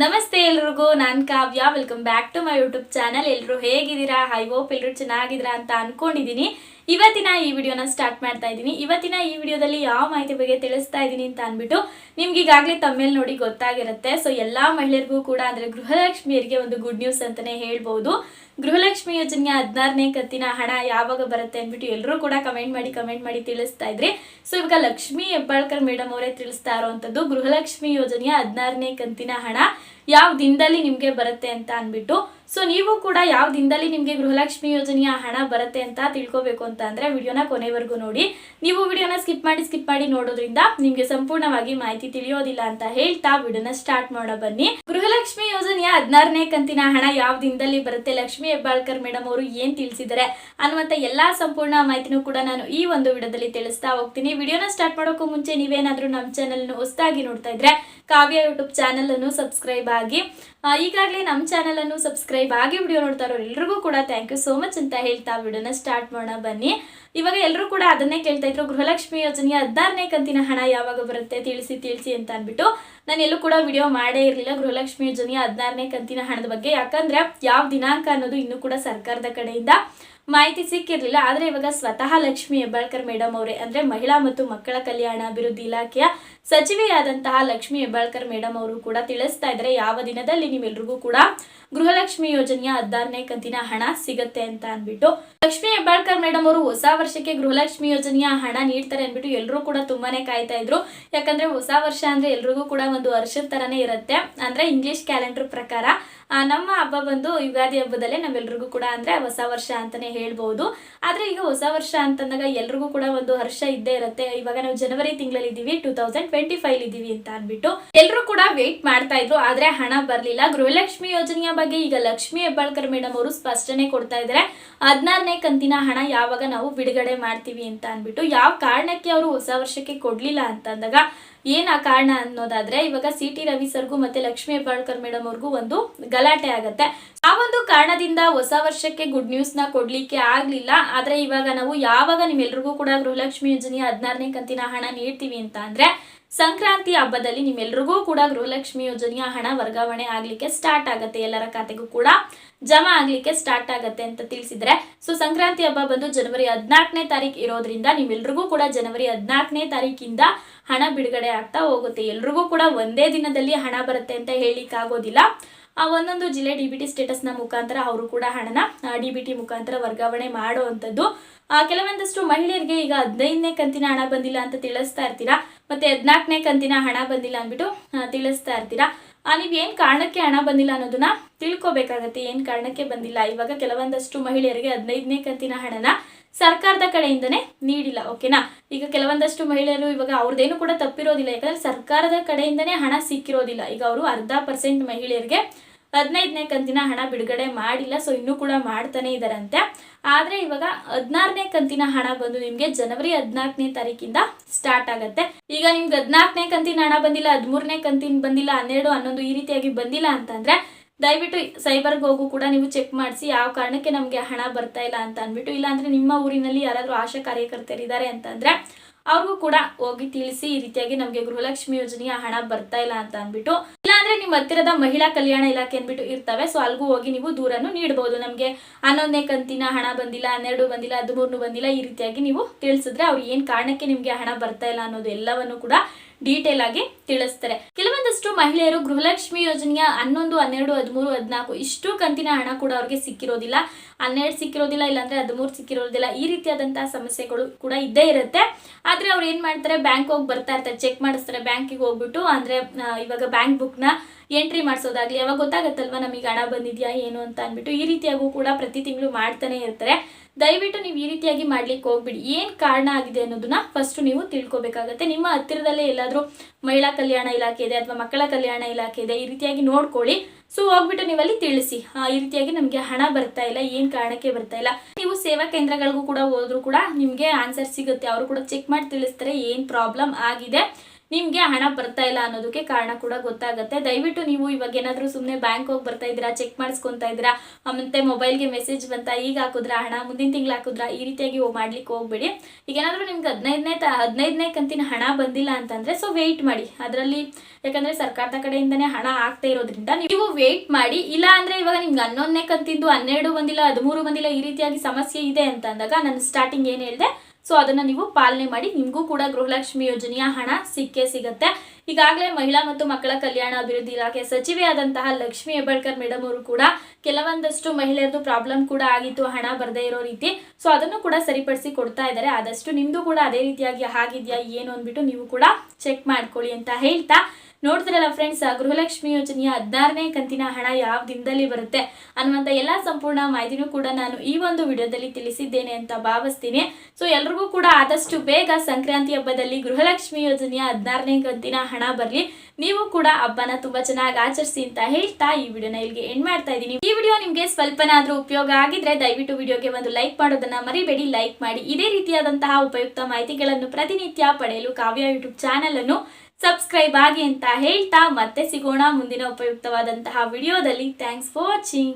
ನಮಸ್ತೆ ಎಲ್ರಿಗೂ, ನಾನು Kavya. Welcome back to my YouTube channel ಎಲ್ಲರೂ ಹೇಗಿದ್ದೀರಾ? ಐ ಹೋಪ್ ಎಲ್ಲರೂ ಚೆನ್ನಾಗಿದ್ದೀರಾ ಅಂತ ಅನ್ಕೊಂಡಿದ್ದೀನಿ. ಇವತ್ತಿನ ಈ ವಿಡಿಯೋನ ಸ್ಟಾರ್ಟ್ ಮಾಡ್ತಾ ಇದ್ದೀನಿ. ಇವತ್ತಿನ ಈ ವಿಡಿಯೋದಲ್ಲಿ ಯಾವ ಮಾಹಿತಿ ಬಗ್ಗೆ ತಿಳಿಸ್ತಾ ಇದ್ದೀನಿ ಅಂತ ಅಂದ್ಬಿಟ್ಟು ನಿಮ್ಗೆ ಈಗಾಗಲೇ ತಮ್ಮೇಲೆ ನೋಡಿ ಗೊತ್ತಾಗಿರುತ್ತೆ. ಸೊ ಎಲ್ಲಾ ಮಹಿಳೆಯರಿಗೂ ಕೂಡ ಅಂದ್ರೆ ಗೃಹಲಕ್ಷ್ಮಿಯರಿಗೆ ಒಂದು ಗುಡ್ ನ್ಯೂಸ್ ಅಂತಾನೆ ಹೇಳ್ಬೋದು. ಗೃಹಲಕ್ಷ್ಮಿ ಯೋಜನೆಯ ಹದಿನಾರನೇ ಕಂತಿನ ಹಣ ಯಾವಾಗ ಬರುತ್ತೆ ಅಂದ್ಬಿಟ್ಟು ಎಲ್ಲರೂ ಕೂಡ ಕಮೆಂಟ್ ಮಾಡಿ ಕಮೆಂಟ್ ಮಾಡಿ ತಿಳಿಸ್ತಾ ಇದ್ರಿ. ಸೊ ಇವಾಗ ಲಕ್ಷ್ಮಿ ಹೆಬ್ಬಾಳ್ಕರ್ ಮೇಡಮ್ ಅವರೇ ತಿಳಿಸ್ತಾ ಇರುವಂತದ್ದು ಗೃಹಲಕ್ಷ್ಮಿ ಯೋಜನೆಯ ಹದಿನಾರನೇ ಕಂತಿನ ಹಣ ಯಾವ ದಿನದಲ್ಲಿ ನಿಮ್ಗೆ ಬರುತ್ತೆ ಅಂತ ಅನ್ಬಿಟ್ಟು ಸೊ ನೀವು ಕೂಡ ಯಾವ ದಿನದಲ್ಲಿ ನಿಮಗೆ ಗೃಹಲಕ್ಷ್ಮಿ ಯೋಜನೆಯ ಹಣ ಬರುತ್ತೆ ಅಂತ ತಿಳ್ಕೊಬೇಕು ಅಂತ ಅಂದ್ರೆ ವಿಡಿಯೋನ ಕೊನೆವರೆಗೂ ನೋಡಿ. ನೀವು ವಿಡಿಯೋನ ಸ್ಕಿಪ್ ಮಾಡಿ ಸ್ಕಿಪ್ ಮಾಡಿ ನೋಡೋದ್ರಿಂದ ನಿಮ್ಗೆ ಸಂಪೂರ್ಣವಾಗಿ ಮಾಹಿತಿ ತಿಳಿಯೋದಿಲ್ಲ ಅಂತ ಹೇಳ್ತಾ ವಿಡಿಯೋನ ಸ್ಟಾರ್ಟ್ ಮಾಡೋ ಬನ್ನಿ. ಗೃಹಲಕ್ಷ್ಮಿ ಯೋಜನೆಯ ಹದಿನಾರನೇ ಕಂತಿನ ಹಣ ಯಾವ ದಿನದಲ್ಲಿ ಬರುತ್ತೆ? ಲಕ್ಷ್ಮಿ ಹೆಬ್ಬಾಳ್ಕರ್ ಮೇಡಮ್ ಅವರು ಏನ್ ತಿಳಿಸಿದ್ದಾರೆ ಅನ್ನುವಂತ ಎಲ್ಲಾ ಸಂಪೂರ್ಣ ಮಾಹಿತಿನೂ ಕೂಡ ನಾನು ಈ ಒಂದು ವಿಡಿಯೋದಲ್ಲಿ ತಿಳಿಸ್ತಾ ಹೋಗ್ತೀನಿ. ವಿಡಿಯೋನ ಸ್ಟಾರ್ಟ್ ಮಾಡೋಕ್ಕೂ ಮುಂಚೆ ನೀವೇನಾದ್ರೂ ನಮ್ಮ ಚಾನಲ್ ಹೊಸದಾಗಿ ನೋಡ್ತಾ ಇದ್ರೆ ಕಾವ್ಯ ಯೂಟ್ಯೂಬ್ ಚಾನೆಲ್ ಅನ್ನು ಸಬ್ಸ್ಕ್ರೈಬ್ ಆಗಿ ಈಗಾಗಲೇ ನಮ್ಮ ಚಾನಲನ್ನು ಸಬ್ಸ್ಕ್ರೈಬ್ ಆಗಿ ವಿಡಿಯೋ ನೋಡ್ತಾ ಇರೋರು ಎಲ್ರಿಗೂ ಕೂಡ ಥ್ಯಾಂಕ್ ಯು ಸೋ ಮಚ್ ಅಂತ ಹೇಳ್ತಾ ವಿಡಿಯೋನ ಸ್ಟಾರ್ಟ್ ಮಾಡೋಣ ಬನ್ನಿ. ಇವಾಗ ಎಲ್ಲರೂ ಕೂಡ ಅದನ್ನೇ ಕೇಳ್ತಾ ಇದ್ರು, ಗೃಹಲಕ್ಷ್ಮಿ ಯೋಜನೆಯ ಹದಿನಾರನೇ ಕಂತಿನ ಹಣ ಯಾವಾಗ ಬರುತ್ತೆ ತಿಳಿಸಿ ತಿಳಿಸಿ ಅಂತ ಅಂದ್ಬಿಟ್ಟು. ನಾನು ಎಲ್ಲೂ ಕೂಡ ವಿಡಿಯೋ ಮಾಡೇ ಇರಲಿಲ್ಲ, ಗೃಹಲಕ್ಷ್ಮಿ ಯೋಜನೆಯ ಹದಿನಾರನೇ ಕಂತಿನ ಹಣದ ಬಗ್ಗೆ. ಯಾಕಂದ್ರೆ ಯಾವ ದಿನಾಂಕ ಅನ್ನೋದು ಇನ್ನೂ ಕೂಡ ಸರ್ಕಾರದ ಕಡೆಯಿಂದ ಮಾಹಿತಿ ಸಿಕ್ಕಿರಲಿಲ್ಲ. ಆದರೆ ಇವಾಗ ಸ್ವತಃ ಲಕ್ಷ್ಮಿ ಹೆಬ್ಬಾಳ್ಕರ್ ಮೇಡಮ್ ಅವರೇ, ಅಂದ್ರೆ ಮಹಿಳಾ ಮತ್ತು ಮಕ್ಕಳ ಕಲ್ಯಾಣ ಅಭಿವೃದ್ಧಿ ಇಲಾಖೆಯ ಸಚಿವೆಯಾದಂತಹ ಲಕ್ಷ್ಮಿ ಹೆಬ್ಬಾಳ್ಕರ್ ಮೇಡಮ್ ಅವರು ಕೂಡ ತಿಳಿಸ್ತಾ ಇದ್ದಾರೆ. ಯಾವ ದಿನದಲ್ಲಿ ನೀವೆಲ್ರಿಗೂ ಕೂಡ ಗೃಹಲಕ್ಷ್ಮಿ ಯೋಜನೆಯ ಹದಿನಾರನೇ ಕಂತಿನ ಹಣ ಸಿಗತ್ತೆ ಅಂತ ಅನ್ಬಿಟ್ಟು ಲಕ್ಷ್ಮಿ ಹೆಬ್ಬಾಳ್ಕರ್ ಮೇಡಮ್ ಅವರು ಹೊಸ ವರ್ಷಕ್ಕೆ ಗೃಹಲಕ್ಷ್ಮಿ ಯೋಜನೆಯ ಹಣ ನೀಡ್ತಾರೆ ಅಂದ್ಬಿಟ್ಟು ಎಲ್ಲರೂ ಕೂಡ ತುಂಬಾನೇ ಕಾಯ್ತಾ ಇದ್ರು. ಯಾಕಂದ್ರೆ ಹೊಸ ವರ್ಷ ಅಂದ್ರೆ ಎಲ್ರಿಗೂ ಕೂಡ ಒಂದು ವರ್ಷದ ತರನೇ ಇರುತ್ತೆ. ಅಂದ್ರೆ ಇಂಗ್ಲಿಷ್ ಕ್ಯಾಲೆಂಡರ್ ಪ್ರಕಾರ ನಮ್ಮ ಹಬ್ಬ ಬಂದು ಯುಗಾದಿ ಹಬ್ಬದಲ್ಲೇ ನಾವೆಲ್ರಿಗೂ ಕೂಡ ಅಂದ್ರೆ ಹೊಸ ವರ್ಷ ಅಂತಾನೆ ಹೇಳ್ಬಹುದು ಆದ್ರೆ ಈಗ ಹೊಸ ವರ್ಷ ಅಂತಂದಾಗ ಎಲ್ರಿಗೂ ಕೂಡ ಒಂದು ಹರ್ಷ ಇದ್ದೇ ಇರುತ್ತೆ. ಇವಾಗ ನಾವು ಜನವರಿ ತಿಂಗಳಲ್ಲಿ ಇದ್ದೀವಿ ಟೂ ತೌಸಂಡ್ ಟ್ವೆಂಟಿ ಫೈವ್ ಇದೀವಿ ಅಂತ ಅನ್ಬಿಟ್ಟು ಎಲ್ಲರೂ ಕೂಡ ವೇಟ್ ಮಾಡ್ತಾ ಇದ್ರು, ಆದ್ರೆ ಹಣ ಬರ್ಲಿಲ್ಲ. ಗೃಹಲಕ್ಷ್ಮಿ ಯೋಜನೆಯ ಬಗ್ಗೆ ಈಗ ಲಕ್ಷ್ಮಿ ಹೆಬ್ಬಾಳ್ಕರ್ ಮೇಡಮ್ ಅವರು ಸ್ಪಷ್ಟನೆ ಕೊಡ್ತಾ ಇದ್ದಾರೆ ಹದಿನಾರನೇ ಕಂತಿನ ಹಣ ಯಾವಾಗ ನಾವು ಬಿಡುಗಡೆ ಮಾಡ್ತೀವಿ ಅಂತ ಅನ್ಬಿಟ್ಟು ಯಾವ ಕಾರಣಕ್ಕೆ ಅವರು ಹೊಸ ವರ್ಷಕ್ಕೆ ಕೊಡ್ಲಿಲ್ಲ ಅಂತ ಅಂದಾಗ, ಏನ್ ಆ ಕಾರಣ ಅನ್ನೋದಾದ್ರೆ ಇವಾಗ ಸಿ ಟಿ ರವಿ ಸರ್ಗೂ ಮತ್ತೆ ಲಕ್ಷ್ಮಿ ಹೆಬ್ಬಾಳ್ಕರ್ ಮೇಡಮ್ ಅವ್ರಿಗೂ ಒಂದು ಗಲಾಟೆ ಆಗತ್ತೆ. ಆ ಒಂದು ಕಾರಣದಿಂದ ಹೊಸ ವರ್ಷಕ್ಕೆ ಗುಡ್ ನ್ಯೂಸ್ನ ಕೊಡ್ಲಿಕ್ಕೆ ಆಗ್ಲಿಲ್ಲ. ಆದ್ರೆ ಇವಾಗ ನಾವು ಯಾವಾಗ ನಿಮ್ಮೆಲ್ರಿಗೂ ಕೂಡ ಗೃಹಲಕ್ಷ್ಮಿ ಯೋಜನೆಯ ಹದಿನಾರನೇ ಕಂತಿನ ಹಣ ನೀಡ್ತೀವಿ ಅಂತ ಅಂದ್ರೆ ಸಂಕ್ರಾಂತಿ ಹಬ್ಬದಲ್ಲಿ ನಿಮ್ಮೆಲ್ರಿಗೂ ಕೂಡ ಗೃಹಲಕ್ಷ್ಮಿ ಯೋಜನೆಯ ಹಣ ವರ್ಗಾವಣೆ ಆಗ್ಲಿಕ್ಕೆ ಸ್ಟಾರ್ಟ್ ಆಗತ್ತೆ, ಎಲ್ಲರ ಖಾತೆಗೂ ಕೂಡ ಜಮಾ ಆಗ್ಲಿಕ್ಕೆ ಸ್ಟಾರ್ಟ್ ಆಗತ್ತೆ ಅಂತ ತಿಳಿಸಿದ್ರೆ. ಸೊ ಸಂಕ್ರಾಂತಿ ಹಬ್ಬ ಬಂದು ಜನವರಿ ಹದಿನಾಲ್ಕನೇ ತಾರೀಕು ಇರೋದ್ರಿಂದ ನಿಮ್ಮೆಲ್ರಿಗೂ ಕೂಡ ಜನವರಿ ಹದಿನಾಲ್ಕನೇ ತಾರೀಕಿಂದ ಹಣ ಬಿಡುಗಡೆ ಆಗ್ತಾ ಹೋಗುತ್ತೆ. ಎಲ್ರಿಗೂ ಕೂಡ ಒಂದೇ ದಿನದಲ್ಲಿ ಹಣ ಬರುತ್ತೆ ಅಂತ ಹೇಳಿಕ್ ಆಗೋದಿಲ್ಲ ಆ ಒಂದೊಂದು ಜಿಲ್ಲೆ ಡಿ ಬಿ ಟಿ ಸ್ಟೇಟಸ್ನ ಮುಖಾಂತರ ಅವರು ಕೂಡ ಹಣನ ಡಿ ಬಿ ಟಿ ಮುಖಾಂತರ ವರ್ಗಾವಣೆ ಮಾಡುವಂಥದ್ದು. ಕೆಲವೊಂದಷ್ಟು ಮಹಿಳೆಯರಿಗೆ ಈಗ ಹದಿನೈದನೇ ಕಂತಿನ ಹಣ ಬಂದಿಲ್ಲ ಅಂತ ತಿಳಿಸ್ತಾ ಇರ್ತೀರಾ? ಮತ್ತೆ ಹದಿನಾಲ್ಕನೇ ಕಂತಿನ ಹಣ ಬಂದಿಲ್ಲ ಅಂದ್ಬಿಟ್ಟು ತಿಳಿಸ್ತಾ ಇರ್ತೀರಾ? ಆ, ನೀವ್ ಏನ್ ಕಾರಣಕ್ಕೆ ಹಣ ಬಂದಿಲ್ಲ ಅನ್ನೋದನ್ನ ತಿಳ್ಕೊಬೇಕಾಗತ್ತೆ. ಏನು ಕಾರಣಕ್ಕೆ ಬಂದಿಲ್ಲ? ಇವಾಗ ಕೆಲವೊಂದಷ್ಟು ಮಹಿಳೆಯರಿಗೆ ಹದಿನೈದನೇ ಕಂತಿನ ಹಣನ ಸರ್ಕಾರದ ಕಡೆಯಿಂದನೇ ನೀಡಿಲ್ಲ ಓಕೆನಾ? ಈಗ ಕೆಲವೊಂದಷ್ಟು ಮಹಿಳೆಯರು ಇವಾಗ ಅವ್ರದ್ದೇನು ಕೂಡ ತಪ್ಪಿರೋದಿಲ್ಲ. ಯಾಕಂದ್ರೆ ಸರ್ಕಾರದ ಕಡೆಯಿಂದನೇ ಹಣ ಸಿಕ್ಕಿರೋದಿಲ್ಲ. ಈಗ ಅವರು ಅರ್ಧ ಪರ್ಸೆಂಟ್ ಮಹಿಳೆಯರಿಗೆ ಹದಿನೈದನೇ ಕಂತಿನ ಹಣ ಬಿಡುಗಡೆ ಮಾಡಿಲ್ಲ ಸೊ ಇನ್ನೂ ಕೂಡ ಮಾಡ್ತಾನೆ ಇದಾರಂತೆ. ಆದ್ರೆ ಇವಾಗ ಹದಿನಾರನೇ ಕಂತಿನ ಹಣ ಬಂದು ನಿಮಗೆ ಜನವರಿ ಹದಿನಾಲ್ಕನೇ ತಾರೀಕಿಂದ ಸ್ಟಾರ್ಟ್ ಆಗುತ್ತೆ. ಈಗ ನಿಮ್ಗೆ ಹದಿನಾಲ್ಕನೇ ಕಂತಿನ ಹಣ ಬಂದಿಲ್ಲ, ಹದಿಮೂರನೇ ಕಂತಿನ ಬಂದಿಲ್ಲ, ಹನ್ನೆರಡು, ಹನ್ನೊಂದು ಈ ರೀತಿಯಾಗಿ ಬಂದಿಲ್ಲ ಅಂತಂದರೆ ದಯವಿಟ್ಟು ಸೈಬರ್ಗೆ ಹೋಗು ಕೂಡ ನೀವು ಚೆಕ್ ಮಾಡಿಸಿ ಯಾವ ಕಾರಣಕ್ಕೆ ನಮಗೆ ಹಣ ಬರ್ತಾ ಇಲ್ಲ ಅಂತ ಅಂದ್ಬಿಟ್ಟು, ಇಲ್ಲಾಂದರೆ ನಿಮ್ಮ ಊರಿನಲ್ಲಿ ಯಾರಾದರೂ ಆಶಾ ಕಾರ್ಯಕರ್ತರಿದ್ದಾರೆ ಅಂತಂದ್ರೆ ಅವ್ರಿಗೂ ಕೂಡ ಹೋಗಿ ತಿಳಿಸಿ ಈ ರೀತಿಯಾಗಿ ನಮಗೆ ಗೃಹಲಕ್ಷ್ಮಿ ಯೋಜನೆಯ ಹಣ ಬರ್ತಾ ಇಲ್ಲ ಅಂತ ಅಂದ್ಬಿಟ್ಟು, ಇಲ್ಲಾಂದ್ರೆ ನಿಮ್ಮ ಹತ್ತಿರದ ಮಹಿಳಾ ಕಲ್ಯಾಣ ಇಲಾಖೆ ಅಂದ್ಬಿಟ್ಟು ಇರ್ತವೆ ಸೊ ಅಲ್ಗೂ ಹೋಗಿ ನೀವು ದೂರನ್ನು ನೀಡಬಹುದು ನಮಗೆ. ಹನ್ನೊಂದನೇ ಕಂತಿನ ಹಣ ಬಂದಿಲ್ಲ, ಹನ್ನೆರಡು ಬಂದಿಲ್ಲ, ಹದಿಮೂರನು ಬಂದಿಲ್ಲ, ಈ ರೀತಿಯಾಗಿ ನೀವು ತಿಳಿಸಿದ್ರೆ ಅವ್ರು ಏನ್ ಕಾರಣಕ್ಕೆ ನಿಮ್ಗೆ ಹಣ ಬರ್ತಾ ಇಲ್ಲ ಅನ್ನೋದು ಎಲ್ಲವನ್ನು ಕೂಡ ಡೀಟೇಲ್ ಆಗಿ ತಿಳಿಸ್ತಾರೆ. ಕೆಲವೊಂದಷ್ಟು ಮಹಿಳೆಯರು ಗೃಹಲಕ್ಷ್ಮಿ ಯೋಜನೆಯ ಹನ್ನೊಂದು, ಹನ್ನೆರಡು, ಹದಿಮೂರು, ಹದಿನಾಲ್ಕು ಇಷ್ಟು ಕಂತಿನ ಹಣ ಕೂಡ ಅವ್ರಿಗೆ ಸಿಕ್ಕಿರೋದಿಲ್ಲ. ಹನ್ನೆರಡು ಸಿಕ್ಕಿರೋದಿಲ್ಲ, ಇಲ್ಲಾಂದ್ರೆ ಹದಿಮೂರು ಸಿಕ್ಕಿರೋದಿಲ್ಲ. ಈ ರೀತಿಯಾದಂತಹ ಸಮಸ್ಯೆಗಳು ಕೂಡ ಇದ್ದೇ ಇರುತ್ತೆ. ಆದ್ರೆ ಅವ್ರು ಏನ್ ಮಾಡ್ತಾರೆ ಬ್ಯಾಂಕ್ ಹೋಗಿ ಬರ್ತಾ ಇರ್ತಾರೆ, ಚೆಕ್ ಮಾಡಿಸ್ತಾರೆ. ಬ್ಯಾಂಕಿಗೆ ಹೋಗ್ಬಿಟ್ಟು ಅಂದ್ರೆ ಇವಾಗ ಬ್ಯಾಂಕ್ ಬುಕ್ನ ಎಂಟ್ರಿ ಮಾಡಿಸೋದಾಗ್ಲಿ ಯಾವಾಗ ಗೊತ್ತಾಗತ್ತಲ್ವ ನಮಗೆ ಹಣ ಬಂದಿದ್ಯಾ, ಏನು ಅಂತ ಅಂದ್ಬಿಟ್ಟು, ಈ ರೀತಿಯಾಗೂ ಕೂಡ ಪ್ರತಿ ತಿಂಗಳು ಮಾಡ್ತಾನೆ ಇರ್ತಾರೆ. ದಯವಿಟ್ಟು ನೀವು ಈ ರೀತಿಯಾಗಿ ಮಾಡ್ಲಿಕ್ಕೆ ಹೋಗ್ಬಿಡಿ. ಏನು ಕಾರಣ ಆಗಿದೆ ಅನ್ನೋದನ್ನ ಫಸ್ಟ್ ನೀವು ತಿಳ್ಕೊಬೇಕಾಗತ್ತೆ. ನಿಮ್ಮ ಹತ್ತಿರದಲ್ಲೇ ಎಲ್ಲಾದ್ರೂ ಮಹಿಳಾ ಕಲ್ಯಾಣ ಇಲಾಖೆ ಇದೆ ಅಥವಾ ಮಕ್ಕಳ ಕಲ್ಯಾಣ ಇಲಾಖೆ ಇದೆ, ಈ ರೀತಿಯಾಗಿ ನೋಡ್ಕೊಳ್ಳಿ. ಸೊ ಹೋಗ್ಬಿಟ್ಟು ನೀವಲ್ಲಿ ತಿಳಿಸಿ. ಈ ರೀತಿಯಾಗಿ ನಮಗೆ ಹಣ ಬರ್ತಾ ಇಲ್ಲ, ಏನು ಕಾರಣಕ್ಕೆ ಬರ್ತಾ ಇಲ್ಲ. ನೀವು ಸೇವಾ ಕೇಂದ್ರಗಳಿಗೂ ಕೂಡ ಹೋದ್ರು ಕೂಡ ನಿಮಗೆ ಆನ್ಸರ್ ಸಿಗುತ್ತೆ. ಅವರು ಕೂಡ ಚೆಕ್ ಮಾಡಿ ತಿಳಿಸ್ತಾರೆ, ಏನು ಪ್ರಾಬ್ಲಮ್ ಆಗಿದೆ. ನಿಮಗೆ ಹಣ ಬರ್ತಾ ಇಲ್ಲ ಅನ್ನೋದಕ್ಕೆ ಕಾರಣ ಕೂಡ ಗೊತ್ತಾಗುತ್ತೆ. ದಯವಿಟ್ಟು ನೀವು ಇವಾಗ ಏನಾದರೂ ಸುಮ್ಮನೆ ಬ್ಯಾಂಕ್ ಹೋಗಿ ಬರ್ತಾ ಇದ್ದೀರಾ ಚೆಕ್ ಮಾಡಿಸ್ಕೊತಾ ಇದ್ದೀರಾ ಮತ್ತೆ ಮೊಬೈಲ್ಗೆ ಮೆಸೇಜ್ ಬಂತ, ಈಗ ಹಾಕಿದ್ರಾ, ಹಣ ಮುಂದಿನ ತಿಂಗಳು ಹಾಕಿದ್ರಾ, ಈ ರೀತಿಯಾಗಿ ಮಾಡ್ಲಿಕ್ಕೆ ಹೋಗ್ಬೇಡಿ. ಈಗ ಏನಾದರೂ ನಿಮ್ಗೆ ಹದಿನೈದನೇ ತ, ಹದಿನೈದನೇ ಕಂತಿನ ಹಣ ಬಂದಿಲ್ಲ ಅಂತಂದ್ರೆ ಸೊ ವೆಯ್ಟ್ ಮಾಡಿ. ಅದರಲ್ಲಿ ಯಾಕಂದ್ರೆ ಸರ್ಕಾರದ ಕಡೆಯಿಂದನೇ ಹಣ ಆಗ್ತಾ ಇರೋದ್ರಿಂದ ನೀವು ವೆಯ್ಟ್ ಮಾಡಿ. ಇಲ್ಲ ಅಂದ್ರೆ ಇವಾಗ ನಿಮ್ಗೆ ಹನ್ನೊಂದನೇ ಕಂತಿಂದು ಹನ್ನೆರಡು ಬಂದಿಲ್ಲ, ಹದಿಮೂರು ಬಂದಿಲ್ಲ, ಈ ರೀತಿಯಾಗಿ ಸಮಸ್ಯೆ ಇದೆ ಅಂತ ಅಂದಾಗ ನಾನು ಸ್ಟಾರ್ಟಿಂಗ್ ಏನು ಹೇಳಿದೆ ಸೊ ಅದನ್ನ ನೀವು ಪಾಲನೆ ಮಾಡಿ, ನಿಮಗೂ ಕೂಡ ಗೃಹಲಕ್ಷ್ಮಿ ಯೋಜನೆಯ ಹಣ ಸಿಕ್ಕೇ ಸಿಗುತ್ತೆ. ಈಗಾಗಲೇ ಮಹಿಳಾ ಮತ್ತು ಮಕ್ಕಳ ಕಲ್ಯಾಣ ಅಭಿವೃದ್ಧಿ ಇಲಾಖೆ ಸಚಿವೆಯಾದಂತಹ ಲಕ್ಷ್ಮಿ ಹೆಬ್ಬಾಳ್ಕರ್ ಮೇಡಮ್ ಅವರು ಕೂಡ ಕೆಲವೊಂದಷ್ಟು ಮಹಿಳೆಯರದು ಪ್ರಾಬ್ಲಮ್ ಕೂಡ ಆಗಿತ್ತು, ಹಣ ಬರದೇ ಇರೋ ರೀತಿ. ಸೊ ಅದನ್ನು ಕೂಡ ಸರಿಪಡಿಸಿ ಕೊಡ್ತಾ ಇದ್ದಾರೆ. ಆದಷ್ಟು ನಿಮ್ಮದು ಕೂಡ ಅದೇ ರೀತಿಯಾಗಿ ಆಗಿದೆಯಾ, ಏನು ಅಂದ್ಬಿಟ್ಟು ನೀವು ಕೂಡ ಚೆಕ್ ಮಾಡ್ಕೊಳ್ಳಿ ಅಂತ ಹೇಳ್ತಾ ನೋಡ್ತಿರಲ್ಲ ಫ್ರೆಂಡ್ಸ್ ಗೃಹಲಕ್ಷ್ಮಿ ಯೋಜನೆಯ ಹದಿನಾರನೇ ಕಂತಿನ ಹಣ ಯಾವ ದಿನದಲ್ಲಿ ಬರುತ್ತೆ ಅನ್ನುವಂಥ ಎಲ್ಲ ಸಂಪೂರ್ಣ ಮಾಹಿತಿನೂ ಕೂಡ ನಾನು ಈ ಒಂದು ವಿಡಿಯೋದಲ್ಲಿ ತಿಳಿಸಿದ್ದೇನೆ ಅಂತ ಭಾವಿಸ್ತೀನಿ. ಸೊ ಎಲ್ರಿಗೂ ಕೂಡ ಆದಷ್ಟು ಬೇಗ ಸಂಕ್ರಾಂತಿ ಹಬ್ಬದಲ್ಲಿ ಗೃಹಲಕ್ಷ್ಮಿ ಯೋಜನೆಯ ಹದಿನಾರನೇ ಕಂತಿನ ಹಣ ಬರಲಿ. ನೀವು ಕೂಡ ಹಬ್ಬನ ತುಂಬಾ ಚೆನ್ನಾಗಿ ಆಚರಿಸಿ ಅಂತ ಹೇಳ್ತಾ ಈ ವಿಡಿಯೋನ ಇಲ್ಲಿಗೆ ಎಂಡ್ ಮಾಡ್ತಾ ಇದ್ದೀನಿ. ಈ ವಿಡಿಯೋ ನಿಮಗೆ ಸ್ವಲ್ಪನಾದ್ರೂ ಉಪಯೋಗ ಆಗಿದ್ರೆ ದಯವಿಟ್ಟು ವಿಡಿಯೋಗೆ ಒಂದು ಲೈಕ್ ಮಾಡೋದನ್ನ ಮರಿಬೇಡಿ. ಲೈಕ್ ಮಾಡಿ ಇದೇ ರೀತಿಯಾದಂತಹ ಉಪಯುಕ್ತ ಮಾಹಿತಿಗಳನ್ನು ಪ್ರತಿನಿತ್ಯ ಪಡೆಯಲು ಕಾವ್ಯ ಯೂಟ್ಯೂಬ್ ಚಾನೆಲ್ ಅನ್ನು ಸಬ್ಸ್ಕ್ರೈಬ್ ಆಗಿ ಅಂತ ಹೇಳ್ತಾ ಮತ್ತೆ ಸಿಗೋಣ ಮುಂದಿನ ಉಪಯುಕ್ತವಾದಂತಹ ವಿಡಿಯೋದಲ್ಲಿ ಥ್ಯಾಂಕ್ಸ್ ಫಾರ್ ವಾಚಿಂಗ್